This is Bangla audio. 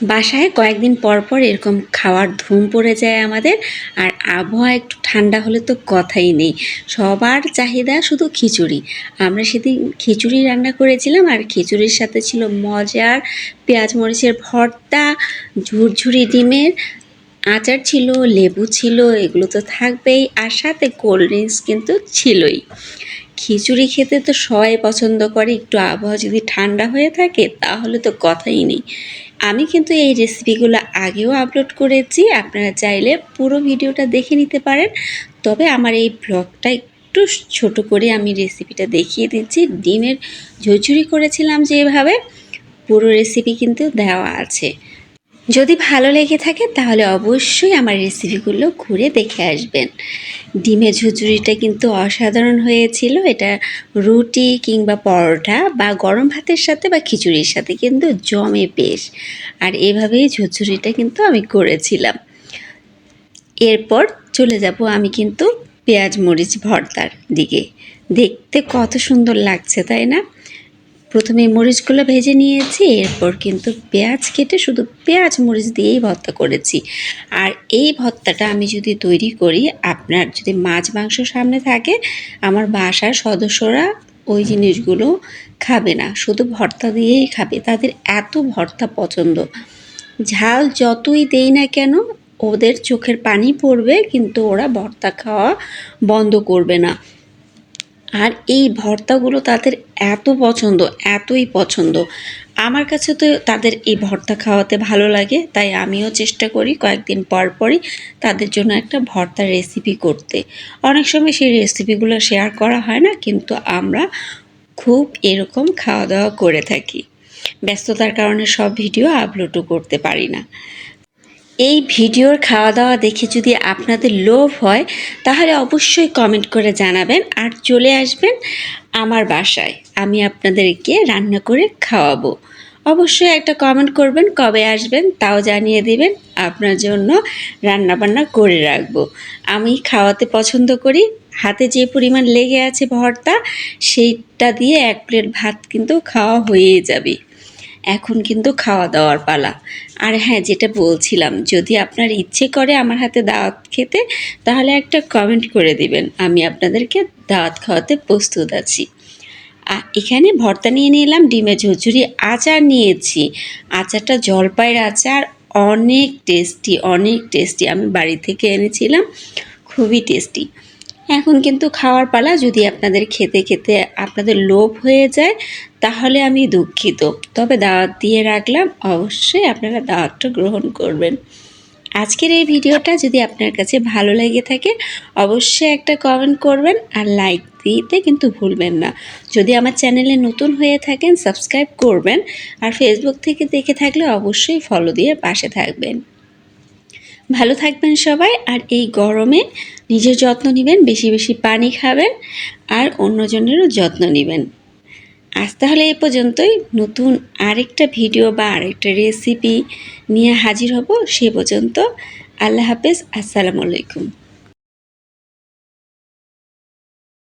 বাসায় কয়েকদিন পর পর এরকম খাওয়ার ধুম পড়ে যায় আমাদের, আর আবহাওয়া একটু ঠান্ডা হলে তো কথাই নেই। সবার চাহিদা শুধু খিচুড়ি। আমরা সেদিন খিচুড়ি রান্না করেছিলাম, আর খিচুড়ির সাথে ছিল মজার পেঁয়াজ মরিচের ভর্তা, ঝুরঝুরি ডিমের আচার ছিল, লেবু ছিল, এগুলো তো থাকবেই, আর সাথে কোল্ড ড্রিঙ্কস কিন্তু ছিলই। খিচুড়ি খেতে তো সবাই পছন্দ করে, একটু আবহাওয়া যদি ঠান্ডা হয়ে থাকে তাহলে তো কথাই নেই। আমি কিন্তু এই রেসিপিগুলো আগেও আপলোড করেছি, আপনারা চাইলে পুরো ভিডিওটা দেখে নিতে পারেন। তবে আমার এই ব্লগটা একটু ছোট করে আমি রেসিপিটা দেখিয়ে দিচ্ছি। ডিমের ঝুরঝুরি করেছিলাম যেভাবে, পুরো রেসিপি কিন্তু দেওয়া আছে। যদি ভালো লেগে থাকে তাহলে অবশ্যই আমার রেসিপিগুলো ঘুরে দেখে আসবেন। ডিমের ঝুরঝুরিটা কিন্তু অসাধারণ হয়েছিল। এটা রুটি কিংবা পরোটা বা গরম ভাতের সাথে বা খিচুড়ির সাথে কিন্তু জমে বেশ। আর এভাবেই ঝুরঝুরিটা কিন্তু আমি করেছিলাম। এরপর চলে যাব আমি কিন্তু পেঁয়াজ মরিচ ভর্তার দিকে। দেখতে কত সুন্দর লাগছে, তাই না? প্রথমে মরিচগুলো ভেজে নিয়েছি, এরপর কিন্তু পেঁয়াজ কেটে শুধু পেঁয়াজ মরিচ দিয়েই ভর্তা করেছি। আর এই ভর্তাটা আমি যদি তৈরি করি, আপনার যদি মাছ মাংস সামনে থাকে, আমার বাসার সদস্যরা ওই জিনিসগুলো খাবে না, শুধু ভর্তা দিয়েই খাবে। তাদের এত ভর্তা পছন্দ। ঝাল যতই দেই না কেন, ওদের চোখের পানি পড়বে, কিন্তু ওরা ভর্তা খাওয়া বন্ধ করবে না। আর এই ভর্তাগুলো তাদের এত পছন্দ, এতই পছন্দ। আমার কাছে তো তাদের এই ভর্তা খাওয়াতে ভালো লাগে, তাই আমিও চেষ্টা করি কয়েকদিন পর পরই তাদের জন্য একটা ভর্তার রেসিপি করতে। অনেক সময় সেই রেসিপিগুলো শেয়ার করা হয় না, কিন্তু আমরা খুব এরকম খাওয়া দাওয়া করে থাকি। ব্যস্ততার কারণে সব ভিডিও আপলোডও করতে পারি না। এই ভিডিওর খাওয়া দাওয়া দেখে যদি আপনাদের লোভ হয়, তাহলে অবশ্যই কমেন্ট করে জানাবেন আর চলে আসবেন আমার বাসায়। আমি আপনাদেরকে রান্না করে খাওয়াবো। অবশ্যই একটা কমেন্ট করবেন, কবে আসবেন তাও জানিয়ে দিবেন, আপনার জন্য রান্না বান্না করে রাখব। আমি খাওয়াতে পছন্দ করি, হাতে যে পরিমাণ লেগে আছে ভর্তা, সেইটা দিয়ে এক প্লেট ভাত কিন্তু খাওয়া হয়ে যাবে। এখন কিন্তু খাওয়া দাওয়ার পালা। আর হ্যাঁ যেটা বলছিলাম, যদি আপনার ইচ্ছে করে আমার হাতে দাওয়াত খেতে, তাহলে একটা কমেন্ট করে দিবেন। আমি আপনাদেরকে দাওয়াত খাওয়াতে প্রস্তুত আছি। এখানে ভর্তা নিয়ে নিলাম, ডিমের ঝুরঝুরি আচার নিয়েছি। আচারটা জলপাইয়ের আচার, অনেক টেস্টি অনেক টেস্টি আমি বাড়ি থেকে এনেছিলাম, খুবই টেস্টি এখন কিন্তু খাওয়ার পালা যদি আপনাদের খেতে খেতে আপনাদের লোভ হয়ে যায়, তাহলে আমি দুঃখিত। তবে দাওয়াত দিয়ে রাখলাম, অবশ্যই আপনারা দাওয়াতটা গ্রহণ করবেন। আজকের এই ভিডিওটা যদি আপনার কাছে ভালো লেগে থাকে, অবশ্যই একটা কমেন্ট করবেন আর লাইক দিতে কিন্তু ভুলবেন না। যদি আমার চ্যানেলে নতুন হয়ে থাকেন সাবস্ক্রাইব করবেন আর ফেসবুক থেকে দেখে থাকলে অবশ্যই ফলো দিয়ে পাশে থাকবেন। ভালো থাকবেন সবাই, আর এই গরমে নিজের যত্ন নেবেন, বেশি বেশি পানি খাবেন, আর অন্যজনেরও যত্ন নেবেন। আজ তাহলে এ পর্যন্তই। নতুন আরেকটা ভিডিও বা আরেকটা রেসিপি নিয়ে হাজির হব সে পর্যন্ত। আল্লাহ হাফেজ, আসসালামু আলাইকুম।